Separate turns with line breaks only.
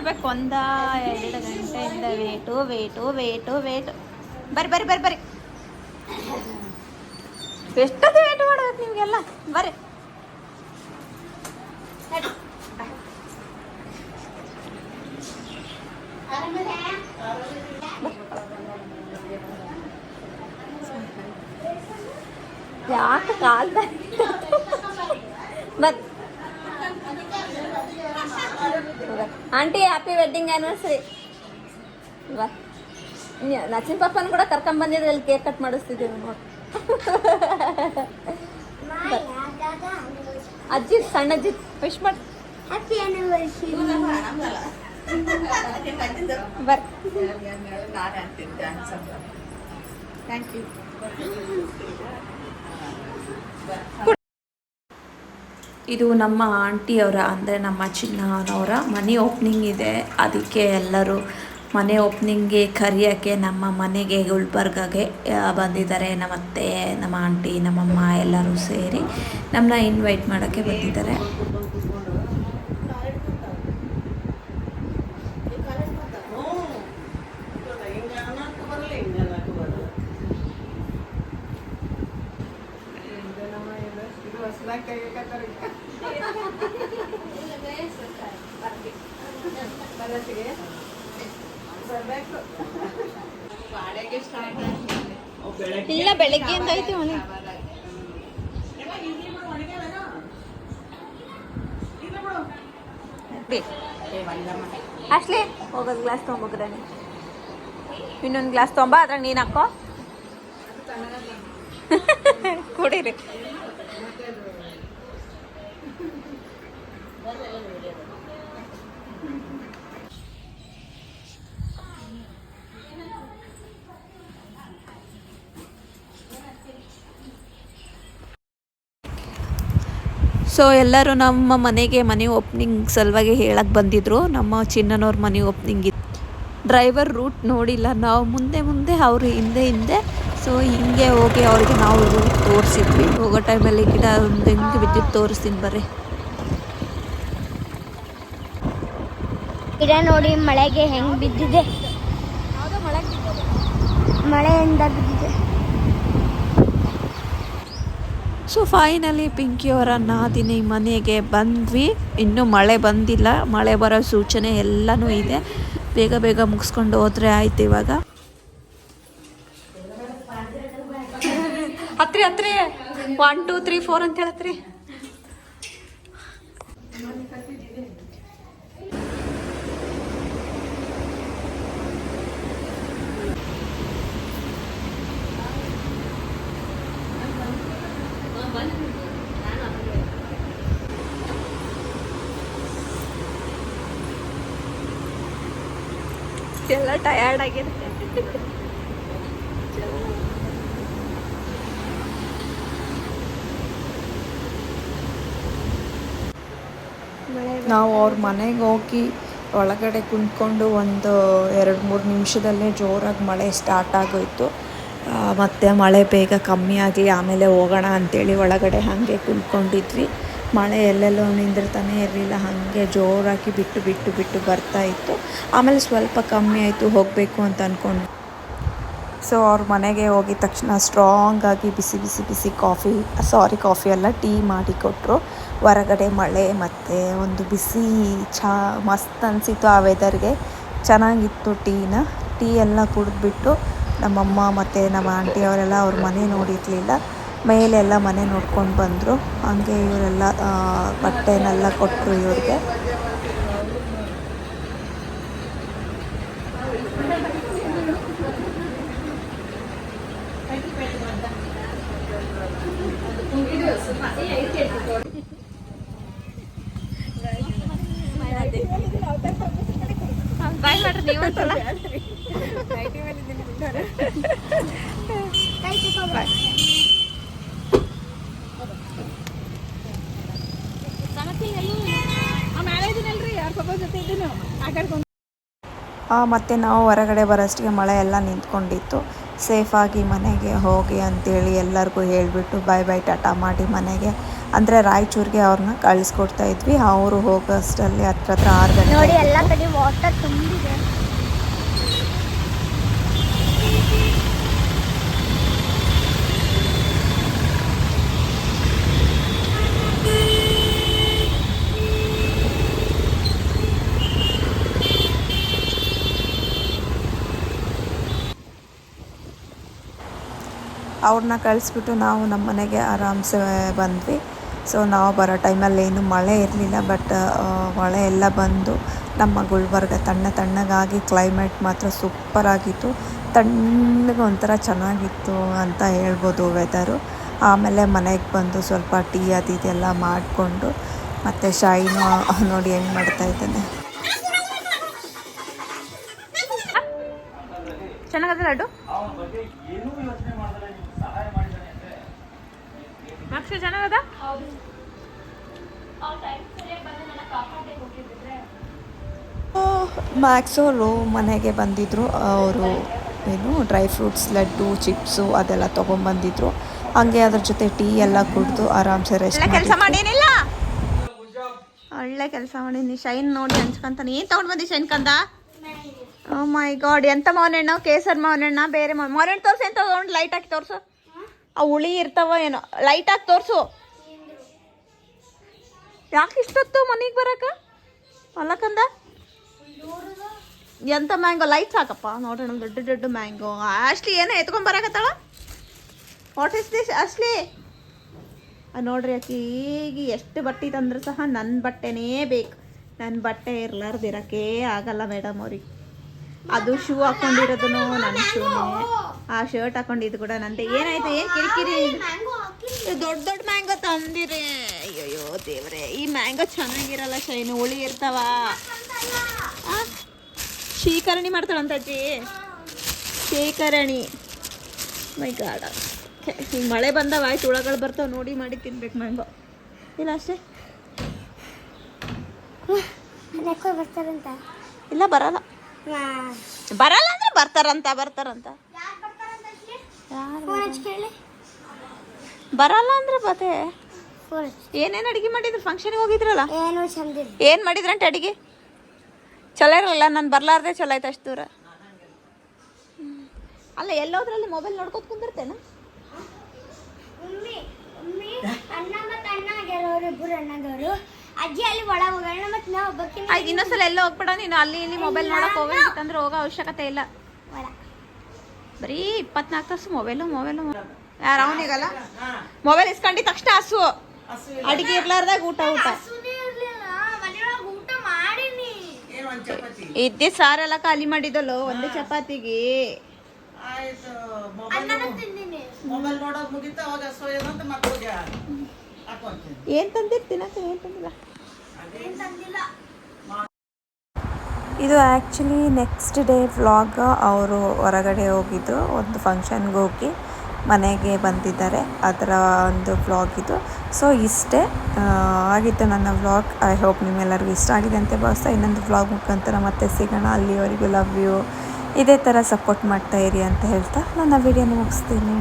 ಮಾಡಬೇಕು ಒಂದ ಎರಡು ಗಂಟೆಯಿಂದ ವೇಟು ವೇಟು ವೇಟು ವೇಟು. ಬರ್ರಿ ಬರ್ರಿ ಬರ್ರಿ ಬರ್ರಿ. ಎಷ್ಟೊತ್ತು ವೇಟ್ ಮಾಡ್ಬೇಕು ನಿಮಗೆಲ್ಲ? ಬರ್ರಿ. ಯಾಕೆ ಕಾಲ್ದ ಬರ್ ಆಂಟಿ ಹ್ಯಾಪಿ ವೆಡ್ಡಿಂಗ್ ಆ್ಯನಿವರ್ಸರಿ ಬಾ. ನಚಿನ್ ಪಪ್ಪನ ಕೂಡ ಕರ್ಕೊಂಡ್ ಬಂದಿದ್ರೆ ಅಲ್ಲಿ ಕೇಕ್ ಕಟ್ ಮಾಡಿಸ್ತಿದ್ದೀವಿ ನೋಡಿ. ಅಜ್ಜಿ ಸಣ್ಣ ಅಜ್ಜಿ ವಿಶ್ ಮಾಡಿ
ಹ್ಯಾಪಿ ಆನಿವರ್ಸರಿ
ಬರ್
ಥ್ಯಾಂಕ್ ಯು
ಇದು ನಮ್ಮ ಆಂಟಿಯವರ, ಅಂದರೆ ನಮ್ಮ ಚಿನ್ನವರವರ ಮನೆ ಓಪ್ನಿಂಗ್ ಇದೆ. ಅದಕ್ಕೆ ಎಲ್ಲರೂ ಮನೆ ಓಪ್ನಿಂಗ್ಗೆ ಕರೆಯೋಕ್ಕೆ, ನಮ್ಮ ಮನೆಗೆ ಗುಲ್ಬರ್ಗಾಗೆ ಬಂದಿದ್ದಾರೆ. ನಮ್ಮ ಅತ್ತೆ ನಮ್ಮ ಆಂಟಿ, ನಮ್ಮಮ್ಮ ಎಲ್ಲರೂ ಸೇರಿ ನಮ್ಮನ್ನ ಇನ್ವೈಟ್ ಮಾಡೋಕ್ಕೆ ಬಂದಿದ್ದಾರೆ.
ಇಲ್ಲ ಬೆಳಗ್ಗೆಯಿಂದ ಐತಿ ಮನೆ ಅಷ್ಟೇ ಹೋಗೋದು ಗ್ಲಾಸ್ ತೊಗೊಂಬೋಗ್ರ ಇನ್ನೊಂದು ಗ್ಲಾಸ್ ತೊಗೊಂಬ ಅದ್ರಾಗ ನೀನು ಹಾಕೋ. ಕುಡೀರಿ.
ಸೊ ಎಲ್ಲರೂ ನಮ್ಮ ಮನೆಗೆ ಮನೆ ಓಪ್ನಿಂಗ್ ಸಲುವಾಗಿ ಹೇಳಕ್ಕೆ ಬಂದಿದ್ರು. ನಮ್ಮ ಚಿನ್ನನವ್ರ ಮನೆ ಓಪ್ನಿಂಗ್ ಇತ್ತು. ಡ್ರೈವರ್ ರೂಟ್ ನೋಡಿಲ್ಲ. ನಾವು ಮುಂದೆ ಮುಂದೆ, ಅವರು ಹಿಂದೆ ಹಿಂದೆ. ಸೊ ಹಿಂಗೆ ಹೋಗಿ ಅವ್ರಿಗೆ ನಾವು ರೂಟ್ ತೋರಿಸಿದ್ವಿ. ಹೋಗೋ ಟೈಮಲ್ಲಿ ಗಿಡ ಒಂದು ಹಿಂಗೆ ಬಿದ್ದಿದ್ದು ತೋರಿಸ್ತೀನಿ ಬರ್ರಿ.
ಗಿಡ ನೋಡಿ ಮಳೆಗೆ ಹೆಂಗ್ ಬಿದ್ದಿದೆ. ಮಳೆಯಿಂದ ಬಿದ್ದಿದೆ.
ಸೊ ಫೈನಲಿ ಪಿಂಕಿ ಪಿಂಕಿಯವರ ನಾದಿನಿ ಮನೆಗೆ ಬಂದ್ವಿ. ಇನ್ನೂ ಮಳೆ ಬಂದಿಲ್ಲ. ಮಳೆ ಬರೋ ಸೂಚನೆ ಎಲ್ಲನೂ ಇದೆ. ಬೇಗ ಬೇಗ ಮುಗಿಸ್ಕೊಂಡು ಹೋದ್ರೆ ಆಯ್ತು ಇವಾಗ. ಹತ್ರಿ ಹತ್ರಿ. ಒನ್ ಟೂ ತ್ರೀ ಫೋರ್ ಅಂತ ಹೇಳತ್ರಿ.
ಎಲ್ಲ ಟಯರ್ಡ್ ಆಗಿರುತ್ತೆ
ನಾವು ಅವ್ರ ಮನೆಗೆ ಹೋಗಿ ಒಳಗಡೆ ಕುಂತ್ಕೊಂಡು ಒಂದು ಎರಡು ಮೂರು ನಿಮಿಷದಲ್ಲೇ ಜೋರಾಗಿ ಮಳೆ ಸ್ಟಾರ್ಟ್ ಆಗೋಯ್ತು. ಮತ್ತೆ ಮಳೆ ಬೇಗ ಕಮ್ಮಿ ಆಗಲಿ ಆಮೇಲೆ ಹೋಗೋಣ ಅಂಥೇಳಿ ಒಳಗಡೆ ಹಾಗೆ ಕುಂತ್ಕೊಂಡಿದ್ವಿ. ಮಳೆ ಎಲ್ಲೆಲ್ಲೋ ನಿಂದಿರ್ತಾನೆ ಇರಲಿಲ್ಲ, ಹಾಗೆ ಜೋರಾಗಿ ಬಿಟ್ಟು ಬಿಟ್ಟು ಬಿಟ್ಟು ಬರ್ತಾ ಇತ್ತು. ಆಮೇಲೆ ಸ್ವಲ್ಪ ಕಮ್ಮಿ ಆಯಿತು, ಹೋಗಬೇಕು ಅಂತ ಅಂದ್ಕೊಂಡು ಸೊ ಅವ್ರ ಮನೆಗೆ ಹೋಗಿದ ತಕ್ಷಣ ಸ್ಟ್ರಾಂಗಾಗಿ ಬಿಸಿ ಬಿಸಿ ಬಿಸಿ ಕಾಫಿ ಸಾರಿ ಕಾಫಿ ಅಲ್ಲ ಟೀ ಮಾಡಿ ಕೊಟ್ಟರು ಹೊರಗಡೆ ಮಳೆ ಮತ್ತು ಒಂದು ಬಿಸಿ ಚಾ, ಮಸ್ತ್ ಅನಿಸಿತ್ತು ಆ ವೆದರ್ಗೆ ಚೆನ್ನಾಗಿತ್ತು ಟೀನ ಟೀ ಎಲ್ಲ ಕುಡಿದ್ಬಿಟ್ಟು ನಮ್ಮಮ್ಮ ಮತ್ತು ನಮ್ಮ ಆಂಟಿ ಅವರೆಲ್ಲ ಅವ್ರ ಮನೆ ನೋಡಿರಲಿಲ್ಲ. ಮೇಲೆಲ್ಲ ಮನೆ ನೋಡ್ಕೊಂಡು ಬಂದರು. ಹಾಗೆ ಇವರೆಲ್ಲ ಬಟ್ಟೆನೆಲ್ಲ ಕೊಟ್ಟರು ಇವ್ರಿಗೆ.
ಬಾಯ್
ಮತ್ತು ನಾವು ಹೊರಗಡೆ ಬರೋಷ್ಟಿಗೆ ಮಳೆ ಎಲ್ಲ ನಿಂತ್ಕೊಂಡಿತ್ತು. ಸೇಫಾಗಿ ಮನೆಗೆ ಹೋಗಿ ಅಂತೇಳಿ ಎಲ್ಲರಿಗೂ ಹೇಳಿಬಿಟ್ಟು ಬೈ ಬೈ ಟಾಟಾ ಮಾಡಿ ಮನೆಗೆ. ಅಂದರೆ ರಾಯಚೂರಿಗೆ ಅವ್ರನ್ನ ಕಳಿಸ್ಕೊಡ್ತಾ ಇದ್ವಿ. ಅವರು ಹೋಗೋಷ್ಟರಲ್ಲಿ ಹತ್ರ ಹತ್ರ ಆರು
ನೋಡಿ
ಗಂಟೆ
ಎಲ್ಲ ಕಡೆ ವಾಟರ್ ತುಂಬಿದೆ.
ಅವ್ರನ್ನ ಕಳಿಸ್ಬಿಟ್ಟು ನಾವು ನಮ್ಮ ಮನೆಗೆ ಆರಾಮ್ಸೆ ಬಂದ್ವಿ. ಸೊ ನಾವು ಬರೋ ಟೈಮಲ್ಲಿ ಏನು ಮಳೆ ಇರಲಿಲ್ಲ ಬಟ್ ಮಳೆ ಎಲ್ಲ ಬಂದು ನಮ್ಮ ಗುಲ್ಬರ್ಗ ತಣ್ಣ ತಣ್ಣಗಾಗಿ ಕ್ಲೈಮೇಟ್ ಮಾತ್ರ ಸೂಪರಾಗಿತ್ತು ತಣ್ಣಗೆ ಒಂಥರ ಚೆನ್ನಾಗಿತ್ತು ಅಂತ ಹೇಳ್ಬೋದು ವೆದರು ಆಮೇಲೆ ಮನೆಗೆ ಬಂದು ಸ್ವಲ್ಪ ಟೀ ಅದು ಇದೆಲ್ಲ ಮಾಡಿಕೊಂಡು ಮತ್ತು ಶೈನು ನೋಡಿ ಹೆಂಗೆ ಮಾಡ್ತಾ ಇದ್ದಾನೆ.
ಚೆನ್ನಾಗದ ಲಡ್ಡು? ಮಕ್ಷ ಚೆನ್ನಾಗದ
ಮ್ಯಾಕ್ಸ್ ಅವರು ಮನೆಗೆ ಬಂದಿದ್ದರು ಅವರು ಏನು ಡ್ರೈ ಫ್ರೂಟ್ಸ್ ಲಡ್ಡು ಚಿಪ್ಸು ಅದೆಲ್ಲ ತೊಗೊಂಬಂದಿದ್ರು ಹಂಗೆ ಅದ್ರ ಜೊತೆ ಟೀ ಎಲ್ಲ ಕುಡಿದು ಆರಾಮ್ಸೆ ರೆಸ್ಟ್
ಕೆಲಸ ಮಾಡೇನಿಲ್ಲ? ಒಳ್ಳೆ ಕೆಲಸ ಮಾಡೀನಿ. ಶೈನ್ ನೋಡಿ ಹಂಚ್ಕೊಂತಾನೆ ಏನು ತೊಗೊಂಡು ಬಂದಿ ಶೈನ್ ಕಂದ? ಓ ಮೈ ಗಾಡ್ ಎಂತ ಮಾವನಣ್ಣ ಕೇಸರ್ ಮಾವನಣ್ಣ ಬೇರೆ ಮೌನ ಮಾವನಣ್ಣ ತೋರಿಸಿ ಎಂತ ತಗೊಂಡು ಲೈಟ್ ಹಾಕಿ ತೋರ್ಸು. ಆ ಹುಳಿ ಇರ್ತಾವ ಏನೋ. ಲೈಟಾಗಿ ತೋರಿಸು. ಯಾಕೆ ಇಷ್ಟೊತ್ತು ಮನೆಗೆ ಬರಕ? ಅಲ್ಲಕಂದ ಎಂಥ ಮ್ಯಾಂಗೋ ಲೈಟ್ ಸಾಕಪ್ಪ ನೋಡೋಣ ದೊಡ್ಡ ದೊಡ್ಡ ಮ್ಯಾಂಗೋ ಅಷ್ಟ್ಲಿ ಏನೋ ಎತ್ಕೊಂಡ್ ಬರಕತ್ತಾಳ? ವಾಟ್ ಇಸ್ ದಿಸ್ ಅಸ್ಲಿ ಆ ನೋಡ್ರಿ ಆಕಿ ಈಗ ಎಷ್ಟು ಬಟ್ಟೆ ತಂದ್ರೆ ಸಹ ನನ್ನ ಬಟ್ಟೆನೇ ಬೇಕು. ನನ್ನ ಬಟ್ಟೆ ಇರ್ಲಾರ್ದಿರಕ್ಕೆ ಆಗಲ್ಲ ಮೇಡಮ್ ಅವ್ರಿಗೆ. ಅದು ಶೂ ಹಾಕೊಂಡಿರೋದು ನನ್ನ ಶೂನೇ ಆ ಶರ್ಟ್ ಹಾಕೊಂಡಿದ್ದು ಕೂಡ ನಂತೆ ಏನಾಯ್ತು? ಏನ್ ಕಿರಿಕಿರಿ? ದೊಡ್ಡ ದೊಡ್ಡ ಮ್ಯಾಂಗೋ ತಂದಿರಿ. ಅಯ್ಯೋ ದೇವ್ರೆ ಈ ಮ್ಯಾಂಗೋ ಚೆನ್ನಾಗಿರಲ್ಲ ಶೈನು ಹುಳಿ ಇರ್ತಾವ. ಆ? ಶೀಕರಣಿ ಮಾಡ್ತಾಳಂತ ಅಜ್ಜಿ. ಶೇಖರಣಿ. ಮೈ ಗಾಡ ಈಗ ಮಳೆ ಬಂದವ ಆಯ್ತು ಹುಳಗಳು ಬರ್ತಾವ ನೋಡಿ ಮಾಡಿ ತಿನ್ಬೇಕು ಮ್ಯಾಂಗೋ ಇಲ್ಲ ಅಷ್ಟೇ? ಇಲ್ಲ ಬರಲ್ಲ. ಬರಲ್ಲ ಬರ್ತಾರಂತ ಬರ್ತಾರಂತ. ಬರಲ್ಲ ಅಂದ್ರೆ ಬತ್ತೆ ಏನೇನು ಅಡಿಗೆ ಮಾಡಿದ್ರು? ಫಂಕ್ಷನ್ಗೆ ಹೋಗಿದ್ರಲ್ಲ?
ಏನು
ಮಾಡಿದ್ರಂತೆ ಅಡಿಗೆ? ಚಲೋ ಇರಲ್ಲ ನಾನು ಬರ್ಲಾರ್ದೆ ಚಲೋ ಆಯ್ತು ಅಷ್ಟು ದೂರ. ಅಲ್ಲ ಎಲ್ಲೋದ್ರಲ್ಲಿ ಮೊಬೈಲ್ ನೋಡ್ಕೊತ ಕುಂದಿರ್ತೇನ?
ಅಜ್ಜಿ ಅಲ್ಲಿ ಒಳ ಹೋಗೋಣ ಮತ್ತು ನಾವು ಒಬ್ಬಕ್ಕೆ
ಆಯ್ತು ಇನ್ನೊಂದ್ಸಲ ಎಲ್ಲ ಹೋಗ್ಬೇಡ ನೀನು. ಅಲ್ಲಿ ಇಲ್ಲಿ ಮೊಬೈಲ್ ನೋಡಕ್ ಹೋಗ್ಬೇಕಂದ್ರೆ ಹೋಗೋ ಅವಶ್ಯಕತೆ ಇಲ್ಲ. ಬರೀ ಇಪ್ಪತ್ನಾಲ್ಕು ತಾಸು ಮೊಬೈಲು ಮೊಬೈಲು ಯಾರು ಅವನಿಗಲ್ಲ ಮೊಬೈಲ್ ಇಸ್ಕೊಂಡಿದ ತಕ್ಷಣ ಹಸು. ಅಡಿಗೆ ಇರ್ಲಾರ್ದಾಗ ಊಟ ಊಟ. ಇದ್ದೆ ಸಾರೆಲ್ಲ ಖಾಲಿ ಮಾಡಿದಲ್ಲೋ ಒಂದೇ ಚಪಾತಿಗೆ. ಏನ್ ತಂದಿರ್ತೀನ ಏನ್ ತಂದಿಲ್ಲ?
ಏನು ತಂದಿಲ್ಲ.
ಇದು ಆ್ಯಕ್ಚುಲಿ ನೆಕ್ಸ್ಟ್ ಡೇ ವ್ಲಾಗ್ ಅವರು ಹೊರಗಡೆ ಹೋಗಿದ್ದು, ಒಂದು ಫಂಕ್ಷನ್ಗೆ ಹೋಗಿ ಮನೆಗೆ ಬಂದಿದ್ದಾರೆ, ಅದರ ಒಂದು ವ್ಲಾಗ್ ಇದು. ಸೊ ಇಷ್ಟೇ. ಆಗಿತ್ತು ನನ್ನ ವ್ಲಾಗ್ ಐ ಹೋಪ್ ನಿಮ್ಮೆಲ್ಲರಿಗೂ ಇಷ್ಟ ಆಗಿದೆ ಅಂತ ಭಾವಿಸ್ತಾ ಇನ್ನೊಂದು ವ್ಲಾಗ್ ಮುಖಾಂತರ ಮತ್ತೆ ಸಿಗೋಣ. ಅಲ್ಲಿವರೆಗೂ ಲವ್ ಯು ಇದೇ ಥರ ಸಪೋರ್ಟ್ ಮಾಡ್ತಾ ಇರಿ ಅಂತ ಹೇಳ್ತಾ ನನ್ನ ವಿಡಿಯೋನ ಮುಗಿಸ್ತೀನಿ.